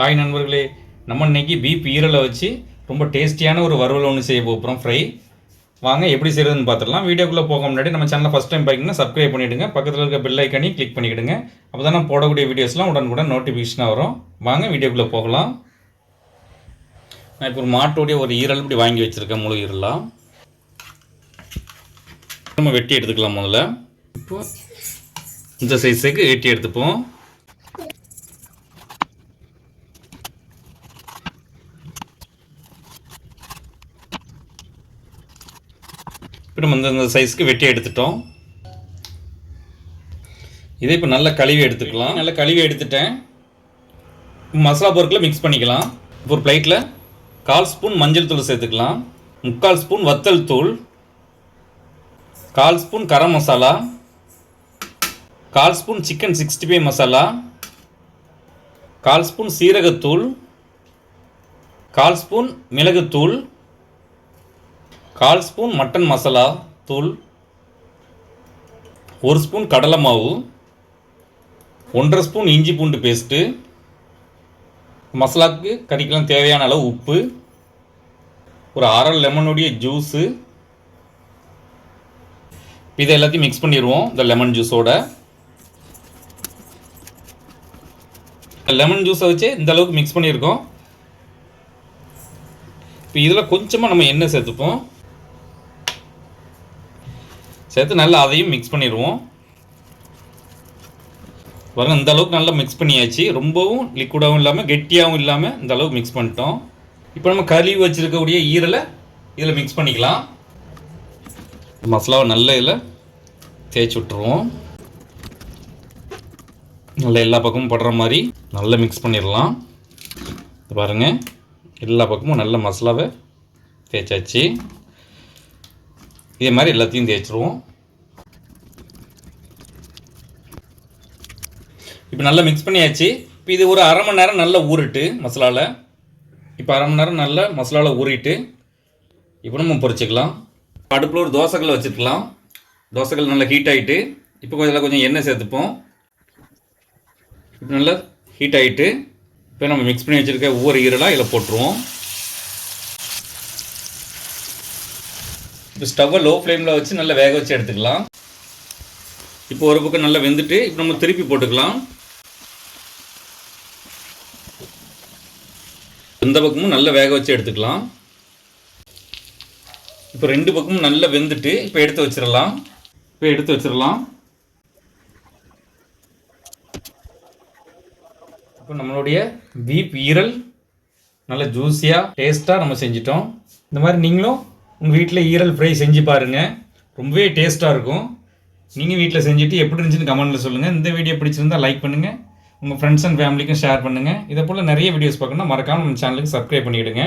Hi நண்பர்களே நம்ம இன்னைக்கு பீப் ஈரலை வச்சு ரொம்ப டேஸ்டியான ஒரு வறுவல் ஒன்று செய்ய போகிறோம் ஃப்ரை வாங்க எப்படி செய்கிறதுன்னு பார்த்துடலாம். வீடியோக்குள்ளே போக முன்னாடி நம்ம சேனலை ஃபஸ்ட் டைம் பார்க்கிங்கன்னா சப்ஸ்கிரைப் பண்ணிவிடுங்க பக்கத்தில் இருக்க பெல் ஐக்கானையும் கிளிக் பண்ணிக்கிடுங்க அப்போ தான் நான் போடக்கூடிய வீடியோஸ்லாம் உடனுக்குடன் நோட்டிஃபிகேஷனாக வரும். வாங்க வீடியோக்குள்ளே போகலாம். நான் இப்போ ஒரு மாட்டோடைய ஒரு ஈரல் இப்படி வாங்கி வச்சுருக்கேன் முழு ஈரலாக நம்ம வெட்டி எடுத்துக்கலாம் முதல்ல. இப்போ இந்த சைஸுக்கு வெட்டி எடுத்துப்போம். இப்போ நம்ம இந்த சைஸ்க்கு வெட்டி எடுத்துட்டோம். இதை இப்போ நல்லா கழுவி எடுத்துக்கலாம். நல்லா கழுவி எடுத்துட்டேன். மசாலா பொருட்களை மிக்ஸ் பண்ணிக்கலாம். இப்போ ஒரு பிளேட்டில் கால் ஸ்பூன் மஞ்சள் தூள் சேர்த்துக்கலாம். முக்கால் ஸ்பூன் வத்தல் தூள். கால் ஸ்பூன் கரம் மசாலா. கால் spoon chicken sixty five masala. கால் ஸ்பூன் சீரகத்தூள். கால் ஸ்பூன் மிளகுத்தூள். கால் ஸ்பூன் மட்டன் மசாலா தூள் ஒரு ஸ்பூன் கடலை மாவு ஒன்றரை ஸ்பூன் இஞ்சி பூண்டு பேஸ்ட்டு மசாலாவுக்கு கறிக்கெல்லாம் தேவையான அளவு உப்பு ஒரு அரை லெமனுடைய ஜூஸு. இதை எல்லாத்தையும் மிக்ஸ் பண்ணிடுவோம் இந்த லெமன் ஜூஸோட லெமன் ஜூஸை வச்சு இந்த அளவுக்கு மிக்ஸ் பண்ணியிருக்கோம். இப்போ இதில் கொஞ்சமாக நம்ம எண்ணெய் சேர்த்துப்போம். சேர்த்து நல்லா அதையும் மிக்ஸ் பண்ணிடுவோம். பாருங்க இந்த அளவுக்கு நல்லா மிக்ஸ் பண்ணியாச்சு. ரொம்பவும் லிக்விடாகவும் இல்லாமல் கெட்டியாகவும் இல்லாமல் இந்த அளவுக்கு மிக்ஸ் பண்ணிட்டோம். இப்போ நம்ம கழுவி வச்சுருக்கக்கூடிய ஈரலை இதில் மிக்ஸ் பண்ணிக்கலாம். மசாலாவை நல்ல இதில் தேய்ச்சி விட்டுருவோம். நல்லா எல்லா பக்கமும் படுற மாதிரி நல்லா மிக்ஸ் பண்ணிடலாம். பாருங்கள் பாருங்க எல்லா பக்கமும் நல்ல மசாலாவை தேய்ச்சாச்சு. இதே மாதிரி எல்லாத்தையும் தேய்ச்சிருவோம். இப்போ நல்லா மிக்ஸ் பண்ணியாச்சு. இப்போ இது ஒரு அரை மணி நேரம் நல்லா ஊறிட்டு மசாலாவில் இப்போ அரை மணி நேரம் நல்லா மசாலாவில் ஊறிட்டு இப்போ நம்ம பொறிச்சிக்கலாம் அடுப்பில் ஒரு தோசைக்கல் வச்சுருக்கலாம். தோசைக்கல் நல்லா ஹீட் ஆகிட்டு இப்போ கொஞ்சம் கொஞ்சம் எண்ணெய் சேர்த்துப்போம். இப்போ நல்லா ஹீட் ஆகிட்டு இப்போ நம்ம மிக்ஸ் பண்ணி வச்சுருக்க ஒவ்வொரு ஈரலாக இதில் போட்டுருவோம். இப்போ ஸ்டவ்வை லோ ஃப்ளேமில் வச்சு நல்லா வேக வச்சு எடுத்துக்கலாம். இப்போ ஒரு பக்கம் நல்லா வெந்துட்டு இப்போ நம்ம திருப்பி போட்டுக்கலாம். இந்த பக்கமும் நல்லா வேக வச்சு எடுத்துக்கலாம். இப்போ ரெண்டு பக்கமும் நல்லா வெந்துட்டு இப்போ எடுத்து வச்சிடலாம் இப்போ எடுத்து வச்சிடலாம் இப்போ நம்மளுடைய பீப் ஈரல் நல்ல ஜூஸியாக டேஸ்ட்டாக நம்ம செஞ்சிட்டோம். இந்த மாதிரி நீங்களும் உங்கள் வீட்டில் ஈரல் ஃப்ரை செஞ்சு பாருங்கள் ரொம்பவே டேஸ்ட்டாக இருக்கும். நீங்கள் வீட்டில் செஞ்சுட்டு எப்படி இருந்துச்சுன்னு கமெண்ட்டில் சொல்லுங்கள் இந்த வீடியோ பிடிச்சிருந்தால் லைக் பண்ணுங்கள் உங்கள் ஃப்ரெண்ட்ஸ் அண்ட் ஃபேமிலிக்கும் ஷேர் பண்ணுங்கள் இதை போல் நிறைய வீடியோஸ் பார்க்கணும்னா மறக்காமல் நம்ம சேனலுக்கு சப்ஸ்கிரைப் பண்ணிவிடுங்க